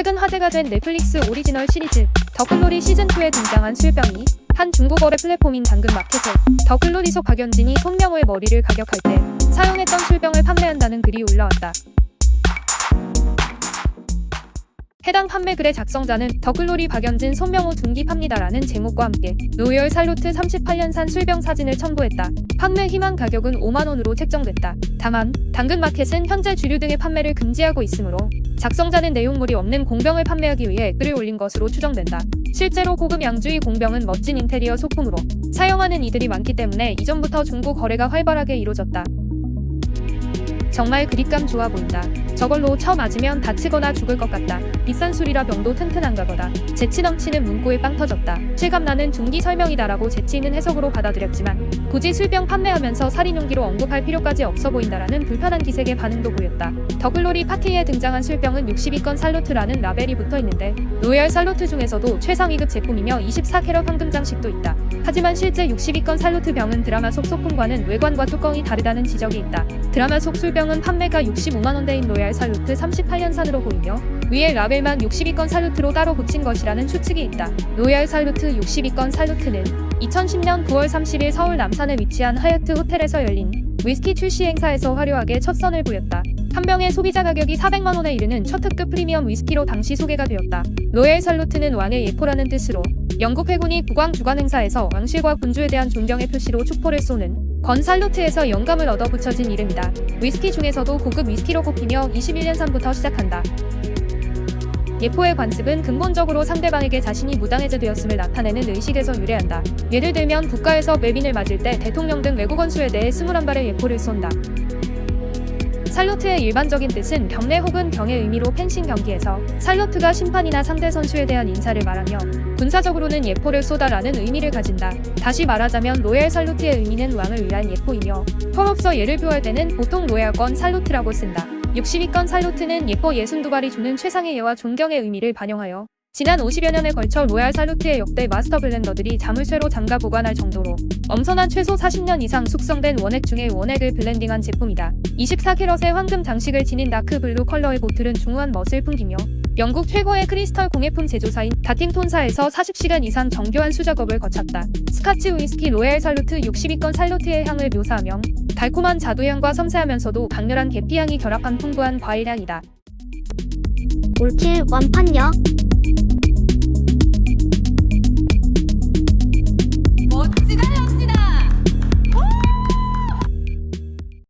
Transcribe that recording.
최근 화제가 된 넷플릭스 오리지널 시리즈 더글로리 시즌2에 등장한 술병이 한 중고거래 플랫폼인 당근마켓에 더글로리 속 박연진이 손명호의 머리를 가격할 때 사용했던 술병을 판매한다는 글이 올라왔다. 해당 판매글의 작성자는 더글로리 박연진 손명호 둔기팝니다라는 제목과 함께 로열 살루트 38년산 술병 사진을 첨부했다. 판매 희망 가격은 5만원으로 책정됐다. 다만 당근마켓은 현재 주류 등의 판매를 금지하고 있으므로 작성자는 내용물이 없는 공병을 판매하기 위해 글을 올린 것으로 추정된다. 실제로 고급 양주의 공병은 멋진 인테리어 소품으로 사용하는 이들이 많기 때문에 이전부터 중고 거래가 활발하게 이루어졌다. 정말 그립감 좋아 보인다. 저걸로 쳐 맞으면 다치거나 죽을 것 같다. 비싼 술이라 병도 튼튼한가 보다. 재치 넘치는 문구에 빵 터졌다. 실감나는 중기 설명이다라고 재치 있는 해석으로 받아들였지만 굳이 술병 판매하면서 살인 용기로 언급할 필요까지 없어 보인다라는 불편한 기색의 반응도 보였다. 더글로리 파티에 등장한 술병은 62건 살루트라는 라벨이 붙어 있는데 로얄 살루트 중에서도 최상 2급 제품이며 24캐럿 황금 장식도 있다. 하지만 실제 62건 살루트 병은 드라마 속 소품과는 외관과 뚜껑이 다르다는 지적이 있다. 드라마 속 술병은 판매가 65만원대인 로얄 살루트 38년산으로 보이며 위에 라벨만 62건 살루트로 따로 붙인 것이라는 추측이 있다. 로얄 살루트 62건 살루트는 2010년 9월 30일 서울 남산에 위치한 하얏트 호텔에서 열린 위스키 출시 행사에서 화려하게 첫 선을 보였다. 한 병의 소비자 가격이 400만 원에 이르는 초특급 프리미엄 위스키로 당시 소개가 되었다. 로얄 살루트는 왕의 예포라는 뜻으로 영국 해군이 국왕 주관 행사에서 왕실과 군주에 대한 존경의 표시로 촉포를 쏘는 건 살루트에서 영감을 얻어 붙여진 이름이다. 위스키 중에서도 고급 위스키로 꼽히며 21년산부터 시작한다. 예포의 관습은 근본적으로 상대방에게 자신이 무당해제되었음을 나타내는 의식에서 유래한다. 예를 들면 국가에서 외빈을 맞을 때 대통령 등 외국 원수에 대해 21발의 예포를 쏜다. 살루트의 일반적인 뜻은 경례 혹은 경의 의미로 펜싱 경기에서 살루트가 심판이나 상대 선수에 대한 인사를 말하며 군사적으로는 예포를 쏘다라는 의미를 가진다. 다시 말하자면 로얄 살루트의 의미는 왕을 위한 예포이며 포로서 예를 표할 때는 보통 로얄건 살루트라고 쓴다. 62건 살루트는 예포 62발이 주는 최상의 예와 존경의 의미를 반영하여 지난 50여 년에 걸쳐 로얄 살루트의 역대 마스터 블렌더들이 자물쇠로 잠가 보관할 정도로 엄선한 최소 40년 이상 숙성된 원액 중에 원액을 블렌딩한 제품이다. 24캐럿의 황금 장식을 지닌 다크 블루 컬러의 보틀은 중후한 멋을 풍기며 영국 최고의 크리스털 공예품 제조사인 다팅톤사에서 40시간 이상 정교한 수작업을 거쳤다. 스카치 위스키 로얄 살루트 62건 살루트의 향을 묘사하며 달콤한 자두향과 섬세하면서도 강렬한 계피향이 결합한 풍부한 과일향이다. 올킬 완판녀 thank you